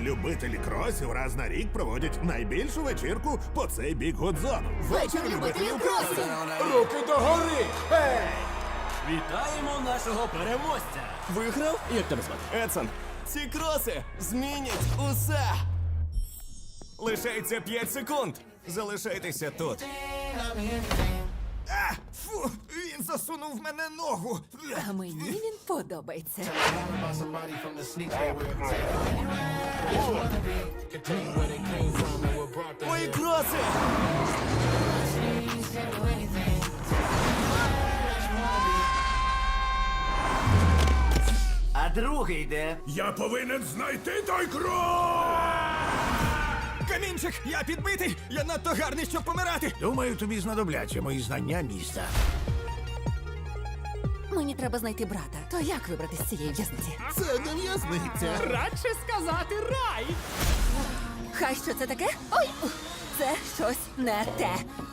А любителі кросів раз на рік проводять найбільшу вечірку по цей бік Гудзону. Вечір любителів кросів! Руки догори! Ей! Вітаємо нашого переможця! Виграв? Як тебе звати? Едсон, ці кроси змінять усе! Лишається 5 секунд. Залишайтеся тут. А, фу, він засунув в мене ногу. А мені він подобається. Мої кроси! А другий де? Я повинен знайти той крос! Камінчик, я підбитий! Я надто гарний, щоб помирати! Думаю, тобі знадобляться мої знання міста. Мені треба знайти брата. То як вибрати з цієї в'язниці? Це не в'язниця. Радше сказати рай! Хай що це таке? Ой! Це щось не те.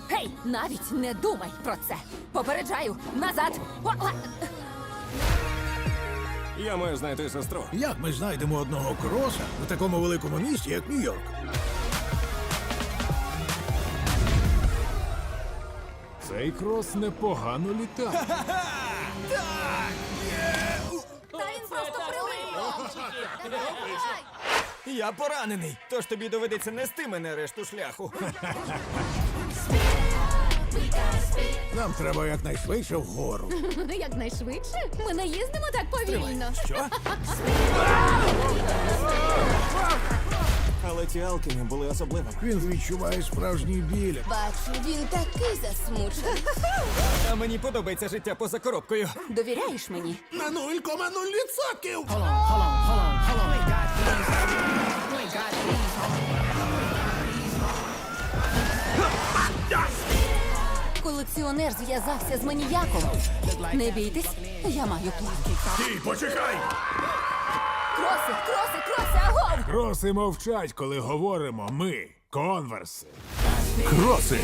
Гей, навіть не думай про це. Попереджаю, назад! О. Я маю знайти сестру. Як ми знайдемо одного кроса в такому великому місті, як Нью-Йорк? Цей крос непогано літає. Та він просто прилип! Я поранений, тож тобі доведеться нести мене решту шляху. Нам треба якнайшвидше вгору. Якнайшвидше? Ми не їздимо так повільно. Що? Ці алкіни були особливими. Він відчуває справжній біль. Бачу, він такий засмучений. А мені подобається життя поза коробкою. Довіряєш мені? На 0,0 відсотків! Колекціонер зв'язався з маніяком. Не бійтесь, я маю план. Стій, почекай! Кроси, кроси, кроси, агов! Кроси мовчать, коли говоримо ми, конверси. Кроси!